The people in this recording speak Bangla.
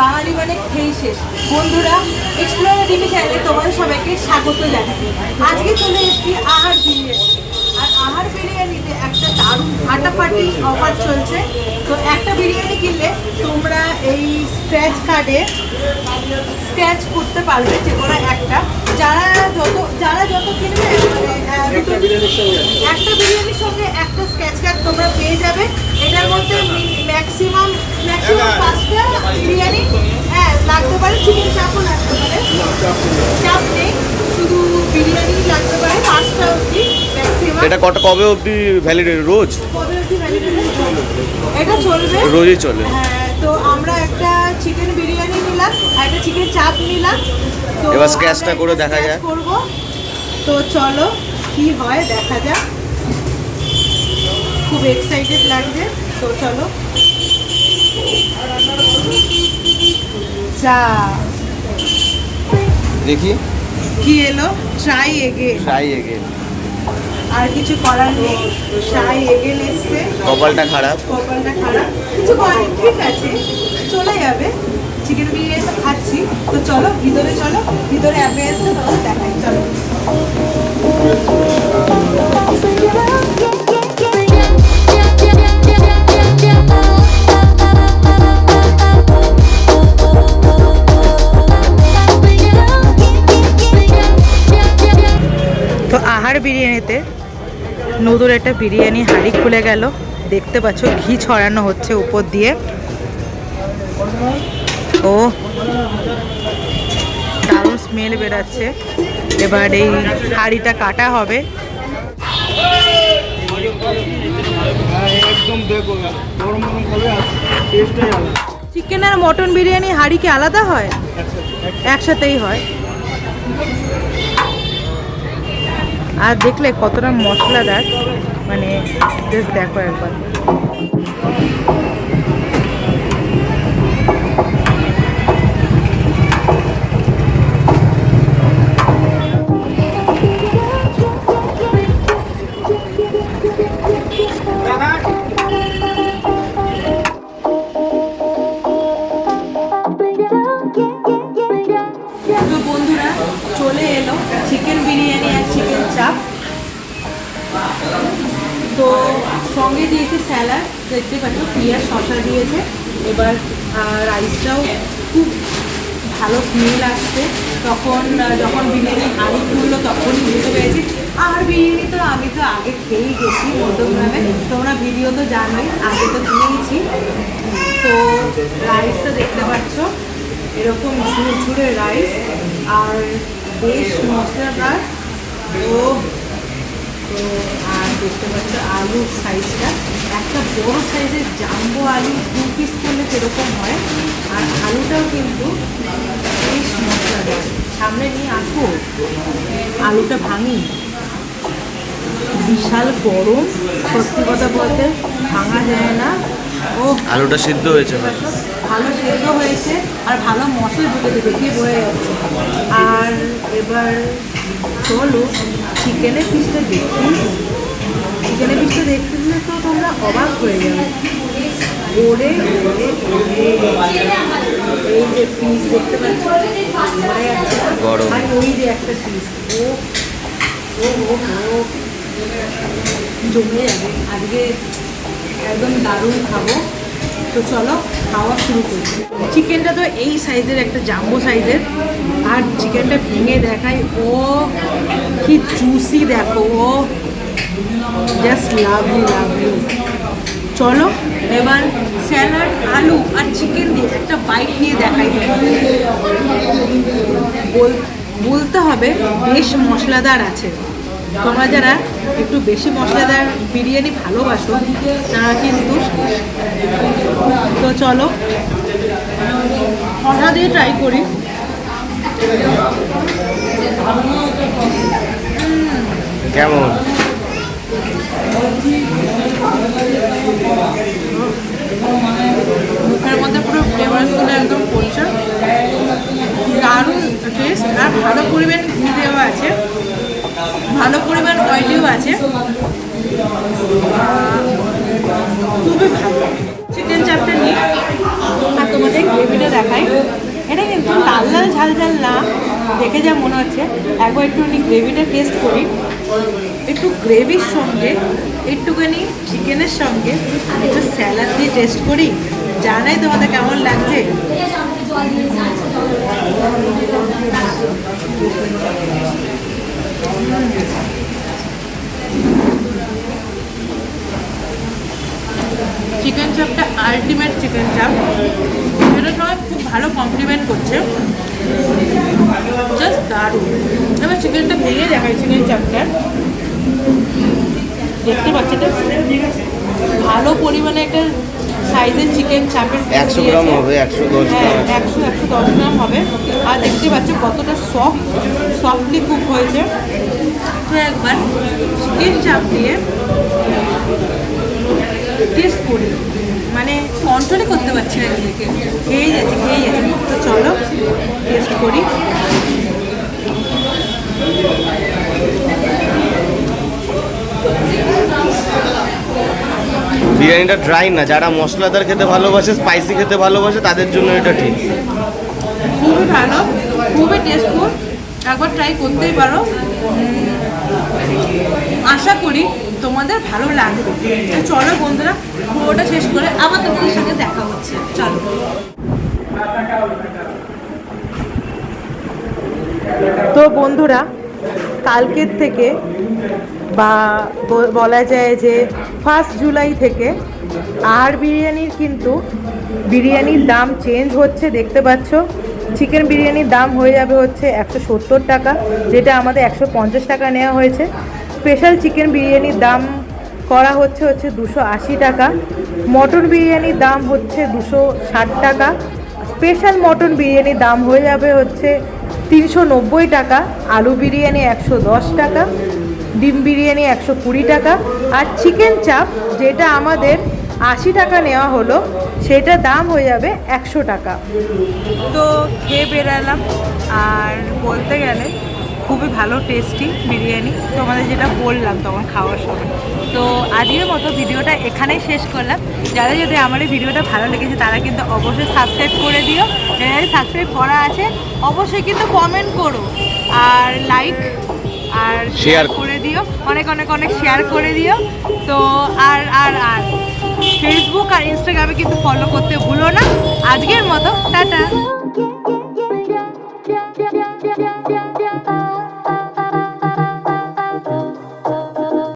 বাঙালি মানে মানে খেয়ে শেষ। বন্ধুরা এক্সপ্লোর টিভি চ্যানেলে তোমাদের সবাইকে স্বাগত জানাই। আজকে চলে এসেছি আহার বিরিয়ানি। আর আহার বিরিয়ানিতে একটা দারুণ ফাটাফাটি অফার চলছে। তো একটা বিরিয়ানি কিনলে তোমরা এই স্ক্র্যাচ কার্ডে স্ক্র্যাচ করতে পারবে যে কোনো একটা। যারা যত যারা যত কিনবে মানে একটা বিরিয়ানির সঙ্গে একটা স্কেচ কার্ড তোমরা পেয়ে যাবে। এটার মধ্যে ম্যাক্সিমাম ম্যাক্সিমাম পাঁচটা বিরিয়ানি হ্যাঁ লাগতে পারে চিকেন চাপও লাগতে পারে। চাপ নেই শুধু বিরিয়ানি লাগতে পারে পাঁচটা অবধি ম্যাক্সিমাম এটা কত কবে অবধি ভ্যালিড রোজ? কবে? এটা চলবে? রোজই চলে। হ্যাঁ তো আমরা একটা চিকেন বিরিয়ানি নিলাম আর একটা চিকেন চাপ নিলাম। তো এবার sketch করে দেখা যাক। করব। তো চলো কি হয় দেখা যাক। খুব এক্সাইটেড লাগছে। তো চলো। চা। দেখি। কি এলো? ট্রাই এগে ট্রাই এগেন আর কিছু করার নেই। সাই এগেন এসছে। কপালটা খারাপ। কপালটা খারাপ। কিছু করার ঠিক আছে। চলে যাবে। চিকেন বিরিয়ানি তো খাচ্ছি। তো চলো ভিতরে চলো। ভিতরে অ্যাপে এসে তোমাদের দেখাই। আহার বিরিয়ানিতে নতুন একটা বিরিয়ানি হাঁড়ি খুলে গেল। দেখতে পাচ্ছ ঘি ছড়ানো হচ্ছে উপর দিয়ে। ও দারুণ স্মেল বেরাচ্ছে। এবার এই হাঁড়িটা কাটা হবে। চিকেন আর মটন বিরিয়ানি হাঁড়ি কি আলাদা হয়? একসাথেই হয়। আর দেখলে কতটা মশলাদার। মানে জাস্ট দেখো একবার। বন্ধুরা, চলে এলো চিকেন বিরিয়ানি আর চিকেন চাপ। তো সঙ্গে দিয়েছে স্যালাড, দেখতে পাচ্ছ পিঁয়াজ শশা দিয়েছে। এবার রাইসটাও খুব ভালো স্মেল আসছে। তখন যখন বিরিয়ানি হাঁড়ি খুললো তখনই বুঝতে পেরেছি। আর বিরিয়ানি তো আমি তো আগে খেয়েই গেছি মধ্যমগ্রামে তোমরা ভিডিও তো জানোই, আগে তো খেয়েইছি তো রাইসটা দেখতে পাচ্ছ, এরকম ঝুরঝুরে রাইস। আর বেশ মশলাদার। ও তো, আর দেখতে পাচ্ছ আলুর সাইজটা একটা বড় সাইজের জাম্বো আলু দু পিস করলে সেরকম হয়। আর আলুটাও কিন্তু বেশ মশলাদার সামনে নিয়ে আসো। আলুটা ভাঙি। বিশাল গরম সত্যি কথা বলতে ভাঙা যায় না। ও আলুটা সিদ্ধ হয়েছে ভালো সেদ্ধ হয়েছে আর ভালো মশলা ঢুকেছে দেখে বোঝা যাচ্ছে। আর এবার চলো চিকেনের পিসটা দেখি। চিকেনের পিসটা দেখতে দিলে তো তোমরা অবাক হয়ে যাবে। ওরে ওরে ওরে। এই যে পিস দেখতে পাচ্ছি? গরম। আর ওই যে একটা পিস ও ও ও ও জমে যাবে আজকে একদম দারুণ খাব। তো চলো, খাওয়া শুরু করি। চিকেনটা তো এই সাইজের, একটা জাম্বো সাইজের। আর চিকেনটা ভেঙে দেখাই ও কি জুসি দেখো, ও জাস্ট লাভলি লাভলি চলো, এবার স্যালাড, আলু আর চিকেন দিয়ে একটা বাইট নিয়ে দেখাই। বল বলতে হবে, বেশ মশলাদার আছে। তোমরা যারা একটু বেশি মশলাদার বিরিয়ানি ভালোবাসো তারা কিন্তু তো চলো অর্ডার দিয়ে ট্রাই করি। কেমন? মুখের মধ্যে পুরো ফ্লেভারসগুলো একদম পড়ছে টেস্ট আর ভালো পরিমাণ ঘি দেওয়া আছে। ভালো পরিমাণ অয়েলিও আছে। খুবই ভালো। চিকেন চাপটা নিই আর তোমাদের গ্রেভিটা দেখাই। এটা কিন্তু লাল লাল, ঝাল ঝাল না। দেখে যা মনে হচ্ছে। একবার একটুখানি গ্রেভিটা টেস্ট করি। একটু গ্রেভির সঙ্গে, একটুখানি চিকেনের সঙ্গে একটু স্যালাড দিয়ে টেস্ট করি। জানাই তোমাদের কেমন লাগছে? চিকেন চাপটা আলটিমেট চিকেন চাপ এটা সবাই খুব ভালো কমপ্লিমেন্ট করছে। জাস্ট দারুণ। এবার চিকেনটা ভেঙে দেখাই চিকেন চাপটা দেখতে পাচ্ছি ভালো পরিমাণে একটা সাইজের চিকেন চাপের একশো গ্রাম হবে একশো দশ হ্যাঁ গ্রাম। একশো একশো দশ গ্রাম হবে। আর দেখতে পাচ্ছ কতটা সফট সফটলি কুক হয়েছে। তো একবার চিকেন চাপ দিয়ে টেস্ট করি মানে কন্ট্রোলই করতে পারছি না নিজেকে। খেয়ে যাচ্ছে খেয়ে যাচ্ছে। তো চলো টেস্ট করি। বিরিয়ানিটা ড্রাই না, যারা মশলাদার খেতে ভালোবাসে স্পাইসি খেতে ভালোবাসে, তাদের জন্য এটা ঠিক। খুবই ভালো, খুবই টেস্টফুল একবার ট্রাই করতেই পারো। আশা করি তোমাদের ভালো লাগবে। চলো বন্ধুরা, পুরোটা শেষ করে আবার তোমাদের সঙ্গে দেখা হচ্ছে। চলো। তো বন্ধুরা কালকের থেকে বা বলা যায় যে ফার্স্ট জুলাই থেকে আর বিরিয়ানির কিন্তু বিরিয়ানির দাম চেঞ্জ হচ্ছে, দেখতে পাচ্ছ। চিকেন বিরিয়ানির দাম হয়ে যাবে হচ্ছে একশো সত্তর টাকা, যেটা আমাদের একশো পঞ্চাশ টাকা নেওয়া হয়েছে। স্পেশাল চিকেন বিরিয়ানির দাম করা হচ্ছে হচ্ছে দুশো আশি টাকা। মটন বিরিয়ানির দাম হচ্ছে দুশো ষাট টাকা। স্পেশাল মটন বিরিয়ানির দাম হয়ে যাবে হচ্ছে তিনশো নব্বই টাকা, আলু বিরিয়ানি একশো দশ টাকা, ডিম বিরিয়ানি একশো কুড়ি টাকা আর চিকেন চাপ যেটা আমাদের আশি টাকা নেওয়া হলো, সেটা দাম হয়ে যাবে একশো টাকা। তো খেয়ে বেরালাম আর বলতে গেলে খুবই ভালো টেস্টি বিরিয়ানি। তোমাদের যেটা বললাম তখন খাওয়ার সময়। তো আজকের মতো ভিডিওটা এখানেই শেষ করলাম। যারা যদি আমার এই ভিডিওটা ভালো লেগেছে তারা কিন্তু অবশ্যই সাবস্ক্রাইব করে দিও। যারা সাবস্ক্রাইব করা আছে অবশ্যই কিন্তু কমেন্ট করো। আর লাইক আর শেয়ার করে দিও। অনেক অনেক অনেক শেয়ার করে দিও। তো আর আর আর ফেসবুক আর ইনস্টাগ্রামে কিন্তু ফলো করতে ভুলো না। আজকের মতো টাটা।